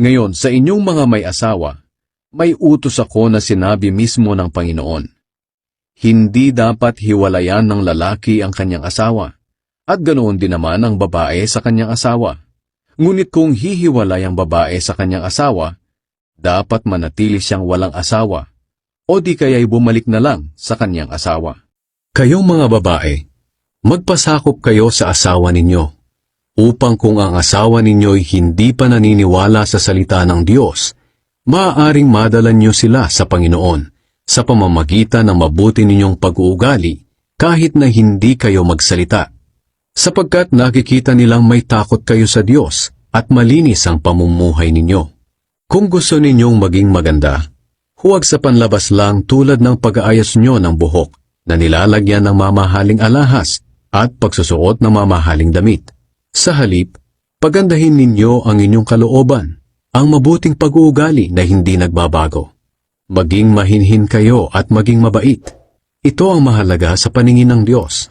Ngayon, sa inyong mga may asawa, may utos ako na sinabi mismo ng Panginoon. Hindi dapat hiwalayan ng lalaki ang kanyang asawa, at ganoon din naman ang babae sa kanyang asawa. Ngunit kung hihiwalay ang babae sa kanyang asawa, dapat manatili siyang walang asawa, o di kaya'y bumalik na lang sa kanyang asawa. Kayong mga babae, magpasakop kayo sa asawa ninyo, upang kung ang asawa ninyo'y hindi pa naniniwala sa salita ng Diyos, maaaring madalan niyo sila sa Panginoon sa pamamagitan ng mabuti ninyong pag-uugali kahit na hindi kayo magsalita. Sapagkat nakikita nilang may takot kayo sa Diyos at malinis ang pamumuhay ninyo. Kung gusto ninyong maging maganda, huwag sa panlabas lang tulad ng pag-aayos nyo ng buhok na nilalagyan ng mamahaling alahas at pagsusuot ng mamahaling damit. Sa halip, pagandahin ninyo ang inyong kalooban, ang mabuting pag-uugali na hindi nagbabago. Maging mahinhin kayo at maging mabait. Ito ang mahalaga sa paningin ng Diyos.